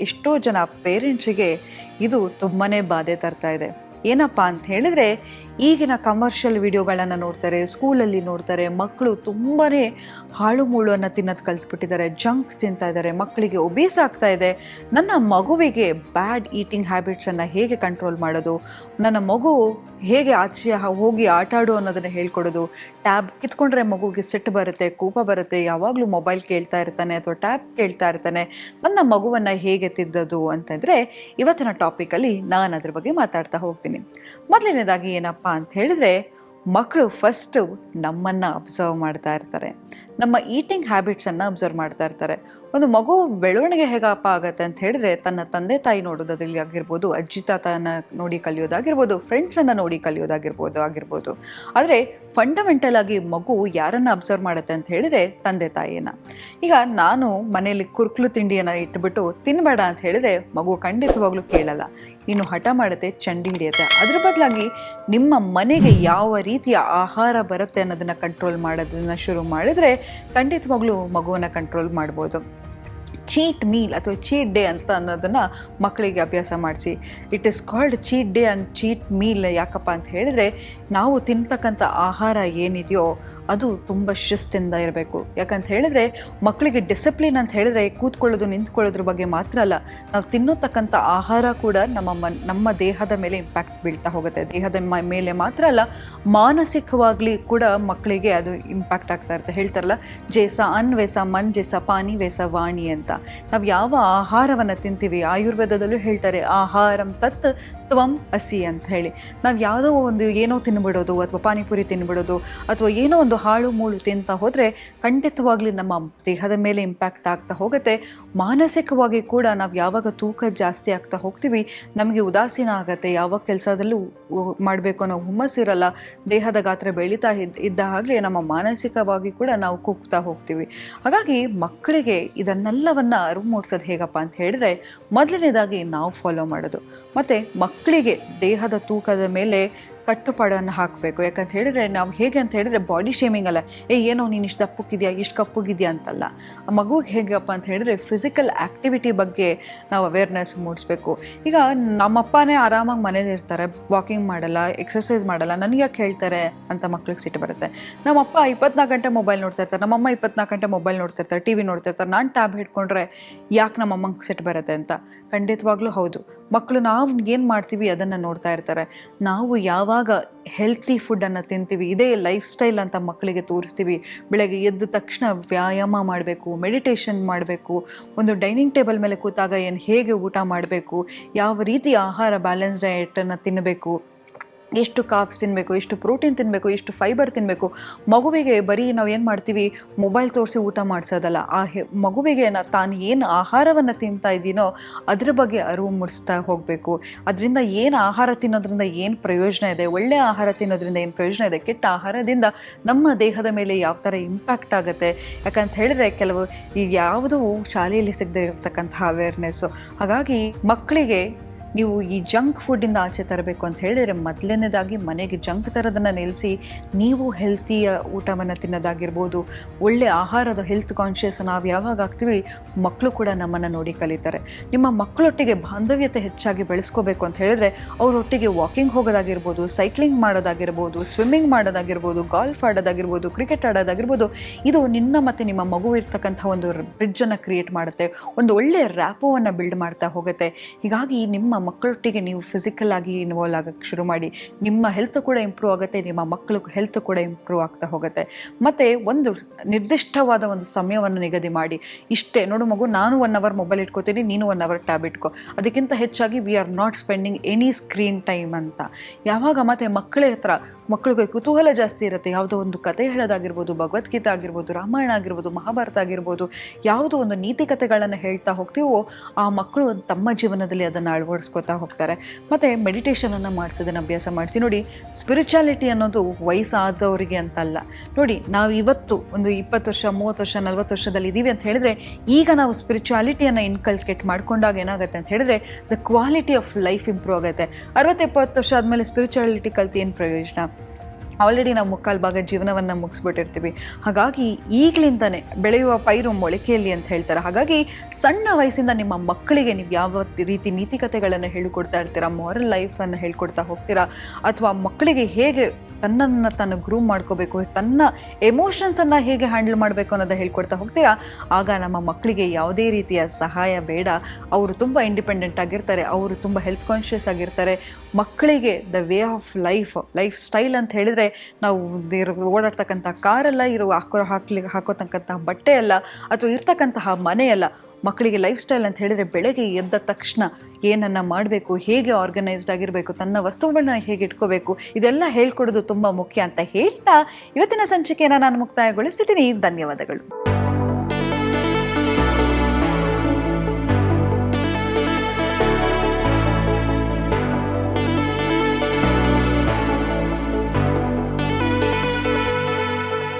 ಎಷ್ಟೋ ಜನ ಪೇರೆಂಟ್ಸಿಗೆ ಇದು ತುಂಬಾ ಬಾಧೆ ತರ್ತಾ ಇದೆ. ಏನಪ್ಪ ಅಂತ ಹೇಳಿದ್ರೆ ಈಗಿನ ಕಮರ್ಷಿಯಲ್ ವಿಡಿಯೋಗಳನ್ನು ನೋಡ್ತಾರೆ ಸ್ಕೂಲಲ್ಲಿ ನೋಡ್ತಾರೆ ಮಕ್ಕಳು ತುಂಬಾ ಹಾಳು ಮುಳುವನ್ನು ತಿನ್ನೋದು ಕಲ್ತ್ಬಿಟ್ಟಿದ್ದಾರೆ ಜಂಕ್ ತಿಂತಾ ಇದ್ದಾರೆ ಮಕ್ಕಳಿಗೆ ಒಬೇಸ್ ಆಗ್ತಾ ಇದೆ. ನನ್ನ ಮಗುವಿಗೆ ಬ್ಯಾಡ್ ಈಟಿಂಗ್ ಹ್ಯಾಬಿಟ್ಸನ್ನು ಹೇಗೆ ಕಂಟ್ರೋಲ್ ಮಾಡೋದು? ನನ್ನ ಮಗು ಹೇಗೆ ಆಚೆ ಹೋಗಿ ಆಟ ಆಡು ಅನ್ನೋದನ್ನು ಹೇಳ್ಕೊಡೋದು? ಟ್ಯಾಬ್ ಕಿತ್ಕೊಂಡ್ರೆ ಮಗುಗೆ ಸಿಟ್ಟು ಬರುತ್ತೆ, ಕೋಪ ಬರುತ್ತೆ, ಯಾವಾಗಲೂ ಮೊಬೈಲ್ ಕೇಳ್ತಾ ಇರ್ತಾನೆ ಅಥವಾ ಟ್ಯಾಬ್ ಕೇಳ್ತಾ ಇರ್ತಾನೆ. ನನ್ನ ಮಗುವನ್ನು ಹೇಗೆ ತಿದ್ದದು ಅಂತಂದರೆ ಇವತ್ತಿನ ಟಾಪಿಕಲ್ಲಿ ನಾನು ಅದ್ರ ಬಗ್ಗೆ ಮಾತಾಡ್ತಾ ಹೋಗ್ತೀನಿ. ಮೊದಲನೇದಾಗಿ ಏನಪ್ಪ ಅಂತ ಹೇಳಿದ್ರೆ ಮಕ್ಕಳು ಫಸ್ಟು ನಮ್ಮನ್ನು ಅಬ್ಸರ್ವ್ ಮಾಡ್ತಾ ಇರ್ತಾರೆ. ನಮ್ಮ ಈಟಿಂಗ್ ಹ್ಯಾಬಿಟ್ಸನ್ನು ಅಬ್ಸರ್ವ್ ಮಾಡ್ತಾ ಇರ್ತಾರೆ. ಒಂದು ಮಗು ಬೆಳವಣಿಗೆ ಹೇಗಪ್ಪ ಆಗುತ್ತೆ ಅಂತ ಹೇಳಿದ್ರೆ ತನ್ನ ತಂದೆ ತಾಯಿ ನೋಡೋದಲ್ಲಿ ಆಗಿರ್ಬೋದು, ಅಜ್ಜಿ ತಾತನ ನೋಡಿ ಕಲಿಯೋದಾಗಿರ್ಬೋದು ಫ್ರೆಂಡ್ಸನ್ನು ನೋಡಿ ಕಲಿಯೋದಾಗಿರ್ಬೋದು, ಆಗಿರ್ಬೋದು. ಆದರೆ ಫಂಡಮೆಂಟಲ್ ಆಗಿ ಮಗು ಯಾರನ್ನು ಅಬ್ಸರ್ವ್ ಮಾಡುತ್ತೆ ಅಂತ ಹೇಳಿದ್ರೆ ತಂದೆ ತಾಯಿನ ಈಗ ನಾನು ಮನೆಯಲ್ಲಿ ಕುರ್ಕ್ಲು ತಿಂಡಿಯನ್ನು ಇಟ್ಬಿಟ್ಟು ತಿನ್ನಬೇಡ ಅಂತ ಹೇಳಿದ್ರೆ ಮಗು ಖಂಡಿತವಾಗ್ಲೂ ಕೇಳಲ್ಲ. ಇನ್ನು ಹಠ ಮಾಡುತ್ತೆ, ಚಂಡಿ ಹಿಡಿಯುತ್ತೆ. ಅದ್ರ ಬದಲಾಗಿ ನಿಮ್ಮ ಮನೆಗೆ ಯಾವ ರೀತಿಯ ಆಹಾರ ಬರುತ್ತೆ ಅನ್ನೋದನ್ನ ಕಂಟ್ರೋಲ್ ಮಾಡೋದನ್ನ ಶುರು ಮಾಡಿದ್ರೆ ಖಂಡಿತವಾಗ್ಲೂ ಮಗುವನ್ನ ಕಂಟ್ರೋಲ್ ಮಾಡ್ಬೋದು. ಚೀಟ್ ಮೀಲ್ ಅಥವಾ ಚೀಟ್ ಡೇ ಅಂತ ಅನ್ನೋದನ್ನು ಮಕ್ಕಳಿಗೆ ಅಭ್ಯಾಸ ಮಾಡಿಸಿ. It is called cheat day and cheat meal ಯಾಕಪ್ಪ ಅಂತ ಹೇಳಿದ್ರೆ ನಾವು ತಿಂತಕ್ಕಂಥ ಆಹಾರ ಏನಿದೆಯೋ ಅದು ತುಂಬ ಶಿಸ್ತಿಂದ ಇರಬೇಕು. ಯಾಕಂತ ಹೇಳಿದ್ರೆ ಮಕ್ಕಳಿಗೆ ಡಿಸಿಪ್ಲಿನ್ ಅಂತ ಹೇಳಿದ್ರೆ ಕೂತ್ಕೊಳ್ಳೋದು, ನಿಂತ್ಕೊಳ್ಳೋದ್ರ ಬಗ್ಗೆ ಮಾತ್ರ ಅಲ್ಲ. ನಾವು ತಿನ್ನೋತಕ್ಕಂಥ ಆಹಾರ ಕೂಡ ನಮ್ಮ ಮನ್, ನಮ್ಮ ದೇಹದ ಮೇಲೆ ಇಂಪ್ಯಾಕ್ಟ್ ಬೀಳ್ತಾ ಹೋಗುತ್ತೆ. ದೇಹದ ಮೇಲೆ ಮಾತ್ರ ಅಲ್ಲ, ಮಾನಸಿಕವಾಗಲಿ ಕೂಡ ಮಕ್ಕಳಿಗೆ ಅದು ಇಂಪ್ಯಾಕ್ಟ್ ಆಗ್ತಾ ಇರುತ್ತೆ. ಹೇಳ್ತಾರಲ್ಲ, ಜೇಸ ಅನ್, ವೇಸ ಮನ್, ಜೇಸ ಪಾನಿ, ವೇಸ ವಾಣಿ ಅಂತ. ನಾವು ಯಾವ ಆಹಾರವನ್ನು ತಿಂತೀವಿ? ಆಯುರ್ವೇದದಲ್ಲೂ ಹೇಳ್ತಾರೆ, ಆಹಾರಂ ತತ್ ತ್ವಂ ಅಸಿ ಅಂತ ಹೇಳಿ. ನಾವು ಯಾವುದೋ ಒಂದು ಏನೋ ತಿನ್ಬಿಡೋದು, ಅಥವಾ ಪಾನಿಪುರಿ ತಿನ್ಬಿಡೋದು, ಅಥವಾ ಏನೋ ಒಂದು ಹಾಳು ಮೂಳು ತಿಂತಾ ಹೋದರೆ ಖಂಡಿತವಾಗ್ಲಿ ನಮ್ಮ ದೇಹದ ಮೇಲೆ ಇಂಪ್ಯಾಕ್ಟ್ ಆಗ್ತಾ ಹೋಗುತ್ತೆ. ಮಾನಸಿಕವಾಗಿ ಕೂಡ ನಾವು ಯಾವಾಗ ತೂಕ ಜಾಸ್ತಿ ಆಗ್ತಾ ಹೋಗ್ತೀವಿ, ನಮಗೆ ಉದಾಸೀನ ಆಗುತ್ತೆ. ಯಾವ ಕೆಲಸದಲ್ಲೂ ಮಾಡಬೇಕು ಅನ್ನೋ ಹುಮ್ಮಸ್ಸಿರಲ್ಲ ದೇಹದ ಗಾತ್ರ ಬೆಳೀತಾ ಇದ್ದ ಇದ್ದ ಹಾಗೆ ನಮ್ಮ ಮಾನಸಿಕವಾಗಿ ಕೂಡ ನಾವು ಕುಗ್ತಾ ಹೋಗ್ತೀವಿ. ಹಾಗಾಗಿ ಮಕ್ಕಳಿಗೆ ಇದನ್ನೆಲ್ಲವನ್ನ ಅರಿವು ಮೂಡಿಸೋದು ಹೇಗಪ್ಪ ಅಂತ ಹೇಳಿದ್ರೆ ಮೊದಲನೇದಾಗಿ ನಾವು ಫಾಲೋ ಮಾಡೋದು. ಮತ್ತು ಮಕ್ಕಳಿಗೆ ದೇಹದ ತೂಕದ ಮೇಲೆ ಕಟ್ಟುಪಾಡನ್ನು ಹಾಕಬೇಕು. ಯಾಕಂತ ಹೇಳಿದ್ರೆ ನಾವು ಹೇಗೆ ಅಂತ ಹೇಳಿದ್ರೆ ಬಾಡಿ ಶೇಮಿಂಗ್ ಅಲ್ಲ. ಏ, ಏನೋ ನೀನು ಇಷ್ಟು ದಪ್ಪಕ್ಕಿದೆಯಾ, ಇಷ್ಟು ಕಪ್ಪಗಿದೆಯಾ ಅಂತಲ್ಲ. ಆ ಮಗುಗೆ ಹೇಗಪ್ಪ ಅಂತ ಹೇಳಿದ್ರೆ ಫಿಸಿಕಲ್ ಆ್ಯಕ್ಟಿವಿಟಿ ಬಗ್ಗೆ ನಾವು ಅವೇರ್ನೆಸ್ ಮೂಡಿಸ್ಬೇಕು. ಈಗ ನಮ್ಮಪ್ಪನೇ ಆರಾಮಾಗಿ ಮನೇಲಿ ಇರ್ತಾರೆ ವಾಕಿಂಗ್ ಮಾಡಲ್ಲ ಎಕ್ಸಸೈಸ್ ಮಾಡಲ್ಲ, ನನಗೆ ಯಾಕೆ ಹೇಳ್ತಾರೆ ಅಂತ ಮಕ್ಳಿಗೆ ಸಿಟ್ಟು ಬರುತ್ತೆ. ನಮ್ಮಪ್ಪ ಇಪ್ಪತ್ನಾಲ್ಕು ಗಂಟೆ ಮೊಬೈಲ್ ನೋಡ್ತಾ ಇರ್ತಾರೆ, ನಮ್ಮಮ್ಮ ಇಪ್ಪತ್ನಾಲ್ಕು ಗಂಟೆ ಮೊಬೈಲ್ ನೋಡ್ತಾ ಇರ್ತಾರೆ ಟಿ ವಿ ನೋಡ್ತಾ ಇರ್ತಾರೆ, ನಾನು ಟ್ಯಾಬ್ ಹಿಡ್ಕೊಂಡ್ರೆ ಯಾಕೆ ನಮ್ಮಮ್ಮಂಗೆ ಸಿಟ್ಟು ಬರುತ್ತೆ ಅಂತ? ಖಂಡಿತವಾಗ್ಲೂ ಹೌದು. ಮಕ್ಕಳು ನಾವು ಏನು ಮಾಡ್ತೀವಿ ಅದನ್ನು ನೋಡ್ತಾ ಇರ್ತಾರೆ. ನಾವು ಯಾವಾಗ ಹೆಲ್ತಿ ಫುಡ್ಡನ್ನು ತಿಂತೀವಿ, ಇದೇ ಲೈಫ್ ಸ್ಟೈಲ್ ಅಂತ ಮಕ್ಕಳಿಗೆ ತೋರಿಸ್ತೀವಿ. ಬೆಳಗ್ಗೆ ಎದ್ದ ತಕ್ಷಣ ವ್ಯಾಯಾಮ ಮಾಡಬೇಕು ಮೆಡಿಟೇಷನ್ ಮಾಡಬೇಕು, ಒಂದು ಡೈನಿಂಗ್ ಟೇಬಲ್ ಮೇಲೆ ಕೂತಾಗ ಏನು ಹೇಗೆ ಊಟ ಮಾಡಬೇಕು, ಯಾವ ರೀತಿ ಆಹಾರ ಬ್ಯಾಲೆನ್ಸ್ ಡಯೆಟನ್ನು ತಿನ್ನಬೇಕು ಎಷ್ಟು ಕಾಪ್ಸ್ ತಿನ್ನಬೇಕು ಎಷ್ಟು ಪ್ರೋಟೀನ್ ತಿನ್ನಬೇಕು ಎಷ್ಟು ಫೈಬರ್ ತಿನ್ನಬೇಕು ಮಗುವಿಗೆ ಬರೀ ನಾವು ಏನು ಮಾಡ್ತೀವಿ ಮೊಬೈಲ್ ತೋರಿಸಿ ಊಟ ಮಾಡಿಸೋದಲ್ಲ. ಆ ಹೆ, ಮಗುವಿಗೆ ನಾ, ತಾನು ಏನು ಆಹಾರವನ್ನು ತಿಂತಾ ಇದ್ದೀನೋ ಅದ್ರ ಬಗ್ಗೆ ಅರಿವು ಮೂಡಿಸ್ತಾ ಹೋಗಬೇಕು. ಅದರಿಂದ ಏನು ಆಹಾರ ತಿನ್ನೋದ್ರಿಂದ ಏನು ಪ್ರಯೋಜನ ಇದೆ ಒಳ್ಳೆಯ ಆಹಾರ ತಿನ್ನೋದ್ರಿಂದ ಏನು ಪ್ರಯೋಜನ ಇದೆ, ಕೆಟ್ಟ ಆಹಾರದಿಂದ ನಮ್ಮ ದೇಹದ ಮೇಲೆ ಯಾವ ಥರ ಇಂಪ್ಯಾಕ್ಟ್ ಆಗುತ್ತೆ. ಯಾಕಂತ ಹೇಳಿದ್ರೆ ಕೆಲವು, ಈಗ ಯಾವುದೂ ಶಾಲೆಯಲ್ಲಿ ಸಿಗದೇ ಇರತಕ್ಕಂತಹ ಅವೇರ್ನೆಸ್ಸು ಹಾಗಾಗಿ ಮಕ್ಕಳಿಗೆ ನೀವು ಈ ಜಂಕ್ ಫುಡ್ಡಿಂದ ಆಚೆ ತರಬೇಕು ಅಂತ ಹೇಳಿದರೆ ಮೊದಲನೇದಾಗಿ ಮನೆಗೆ ಜಂಕ್ ಥರದನ್ನು ನಿಲ್ಲಿಸಿ ನೀವು ಹೆಲ್ತಿಯ ಊಟವನ್ನು ತಿನ್ನೋದಾಗಿರ್ಬೋದು, ಒಳ್ಳೆ ಆಹಾರದ ಹೆಲ್ತ್ ಕಾನ್ಷಿಯಸ್ ನಾವು ಯಾವಾಗ ಆಗ್ತೀವಿ ಮಕ್ಕಳು ಕೂಡ ನಮ್ಮನ್ನು ನೋಡಿ ಕಲಿತಾರೆ. ನಿಮ್ಮ ಮಕ್ಕಳೊಟ್ಟಿಗೆ ಬಾಂಧವ್ಯತೆ ಹೆಚ್ಚಾಗಿ ಬೆಳೆಸ್ಕೋಬೇಕು ಅಂತ ಹೇಳಿದ್ರೆ, ಅವರೊಟ್ಟಿಗೆ ವಾಕಿಂಗ್ ಹೋಗೋದಾಗಿರ್ಬೋದು ಸೈಕ್ಲಿಂಗ್ ಮಾಡೋದಾಗಿರ್ಬೋದು ಸ್ವಿಮ್ಮಿಂಗ್ ಮಾಡೋದಾಗಿರ್ಬೋದು ಗಾಲ್ಫ್ ಆಡೋದಾಗಿರ್ಬೋದು ಕ್ರಿಕೆಟ್ ಆಡೋದಾಗಿರ್ಬೋದು, ಇದು ನಿನ್ನ ಮತ್ತು ನಿಮ್ಮ ಮಗು ಇರ್ತಕ್ಕಂಥ ಒಂದು ಬ್ರಿಡ್ಜನ್ನು ಕ್ರಿಯೇಟ್ ಮಾಡುತ್ತೆ. ಒಂದು ಒಳ್ಳೆಯ ರ್ಯಾಪೋವನ್ನು ಬಿಲ್ಡ್ ಮಾಡ್ತಾ ಹೋಗುತ್ತೆ. ಹೀಗಾಗಿ ನಿಮ್ಮ ಮಕ್ಕಳೊಟ್ಟಿಗೆ ನೀವು ಫಿಸಿಕಲ್ ಆಗಿ ಇನ್ವಾಲ್ವ್ ಆಗಕ್ಕೆ ಶುರು ಮಾಡಿ, ನಿಮ್ಮ ಹೆಲ್ತ್ ಕೂಡ ಇಂಪ್ರೂವ್ ಆಗುತ್ತೆ, ನಿಮ್ಮ ಮಕ್ಕಳು ಹೆಲ್ತ್ ಕೂಡ ಇಂಪ್ರೂವ್ ಆಗ್ತಾ ಹೋಗುತ್ತೆ. ಮತ್ತು ಒಂದು ನಿರ್ದಿಷ್ಟವಾದ ಒಂದು ಸಮಯವನ್ನು ನಿಗದಿ ಮಾಡಿ, ಇಷ್ಟೇ, ನೋಡು ಮಗು, ನಾನು ಒನ್ ಅವರ್ ಮೊಬೈಲ್ ಇಟ್ಕೋತೀನಿ, ನೀನು ಒನ್ ಅವರ್ ಟ್ಯಾಬ್ ಇಟ್ಕೋ. ಅದಕ್ಕಿಂತ ಹೆಚ್ಚಾಗಿ we are not spending any screen time ಅಂತ. ಯಾವಾಗ ಮತ್ತೆ ಮಕ್ಕಳ ಹತ್ರ, ಮಕ್ಕಳಿಗೆ ಕುತೂಹಲ ಜಾಸ್ತಿ ಇರುತ್ತೆ. ಯಾವುದೋ ಒಂದು ಕತೆ ಹೇಳೋದಾಗಿರ್ಬೋದು, ಭಗವದ್ಗೀತೆ ಆಗಿರ್ಬೋದು, ರಾಮಾಯಣ ಆಗಿರ್ಬೋದು, ಮಹಾಭಾರತ ಆಗಿರ್ಬೋದು, ಯಾವುದೋ ಒಂದು ನೀತಿ ಕಥೆಗಳನ್ನು ಹೇಳ್ತಾ ಹೋಗ್ತೀವೋ, ಆ ಮಕ್ಕಳು ತಮ್ಮ ಜೀವನದಲ್ಲಿ ಅದನ್ನು ಅಳವಡಿಸ್ಕೊತಾ ಹೋಗ್ತಾರೆ. ಮತ್ತು ಮೆಡಿಟೇಷನನ್ನು ಮಾಡಿಸೋದನ್ನು ಅಭ್ಯಾಸ ಮಾಡಿಸಿ. ನೋಡಿ ಸ್ಪಿರಿಚುಯಾಲಿಟಿ ಅನ್ನೋದು ವಯಸ್ಸಾದವರಿಗೆ ಅಂತಲ್ಲ. ನೋಡಿ, ನಾವು ಇವತ್ತು ಒಂದು ಇಪ್ಪತ್ತು ವರ್ಷ, ಮೂವತ್ತು ವರ್ಷ, ನಲ್ವತ್ತು ವರ್ಷದಲ್ಲಿ ಇದ್ದೀವಿ ಅಂತ ಹೇಳಿದ್ರೆ, ಈಗ ನಾವು ಸ್ಪಿರಿಚುಯಾಲಿಟಿಯನ್ನು ಇನ್ಕಲ್ಕೇಟ್ ಮಾಡ್ಕೊಂಡಾಗ ಏನಾಗುತ್ತೆ ಅಂತ ಹೇಳಿದ್ರೆ the quality of life improve ಆಗುತ್ತೆ. ಅರವತ್ತು ಎಪ್ಪತ್ತು ವರ್ಷ ಆದಮೇಲೆ ಸ್ಪಿರಿಚುಯಾಲಿಟಿ ಕಲ್ತು ಏನು ಪ್ರಯೋಜನ? ಆಲ್ರೆಡಿ ನಾವು ಮುಕ್ಕಾಲು ಭಾಗ ಜೀವನವನ್ನು ಮುಗಿಸ್ಬಿಟ್ಟಿರ್ತೀವಿ. ಹಾಗಾಗಿ ಈಗಲಿಂದನೇ ಬೆಳೆಯುವ ಪೈರು ಮೊಳಕೆಯಲ್ಲಿ ಅಂತ ಹೇಳ್ತಾರೆ. ಹಾಗಾಗಿ ಸಣ್ಣ ವಯಸ್ಸಿಂದ ನಿಮ್ಮ ಮಕ್ಕಳಿಗೆ ನೀವು ಯಾವ ರೀತಿ ನೀತಿಕತೆಗಳನ್ನು ಹೇಳಿಕೊಡ್ತಾ ಇರ್ತೀರಾ ಮಾರಲ್ ಲೈಫನ್ನು ಹೇಳ್ಕೊಡ್ತಾ ಹೋಗ್ತೀರಾ, ಅಥವಾ ಮಕ್ಕಳಿಗೆ ಹೇಗೆ ತನ್ನನ್ನು ತಾನು ಗ್ರೂಮ್ ಮಾಡ್ಕೋಬೇಕು, ತನ್ನ ಎಮೋಷನ್ಸನ್ನು ಹೇಗೆ ಹ್ಯಾಂಡಲ್ ಮಾಡಬೇಕು ಅನ್ನೋದು ಹೇಳ್ಕೊಡ್ತಾ ಹೋಗ್ತೀರಾ? ಆಗ ನಮ್ಮ ಮಕ್ಕಳಿಗೆ ಯಾವುದೇ ರೀತಿಯ ಸಹಾಯ ಬೇಡ. ಅವರು ತುಂಬ ಇಂಡಿಪೆಂಡೆಂಟ್ ಆಗಿರ್ತಾರೆ, ಅವರು ತುಂಬ ಹೆಲ್ತ್ ಕಾನ್ಷಿಯಸ್ ಆಗಿರ್ತಾರೆ. ಮಕ್ಕಳಿಗೆ the way of life lifestyle ಅಂತ ಹೇಳಿದರೆ ನಾವು ಓಡಾಡ್ತಕ್ಕಂಥ ಕಾರಲ್ಲ ಇರೋ ಹಾಕೋ ಹಾಕ್ಲಿಕ್ಕೆ ಹಾಕೋತಕ್ಕಂತಹ ಬಟ್ಟೆ ಅಲ್ಲ, ಅಥವಾ ಇರ್ತಕ್ಕಂತಹ ಮನೆ ಅಲ್ಲ ಮಕ್ಕಳಿಗೆ ಲೈಫ್ ಸ್ಟೈಲ್ ಅಂತ ಹೇಳಿದರೆ ಬೆಳಗ್ಗೆ ಎದ್ದ ತಕ್ಷಣ ಏನನ್ನು ಮಾಡಬೇಕು, ಹೇಗೆ ಆರ್ಗನೈಸ್ಡ್ ಆಗಿರಬೇಕು, ತನ್ನ ವಸ್ತುಗಳನ್ನ ಹೇಗೆ ಇಟ್ಕೋಬೇಕು, ಇದೆಲ್ಲ ಹೇಳ್ಕೊಡೋದು ತುಂಬ ಮುಖ್ಯ ಅಂತ ಹೇಳ್ತಾ ಇವತ್ತಿನ ಸಂಚಿಕೆಯನ್ನು ನಾನು ಮುಕ್ತಾಯಗೊಳಿಸ್ತಿದ್ದೀನಿ. ಧನ್ಯವಾದಗಳು.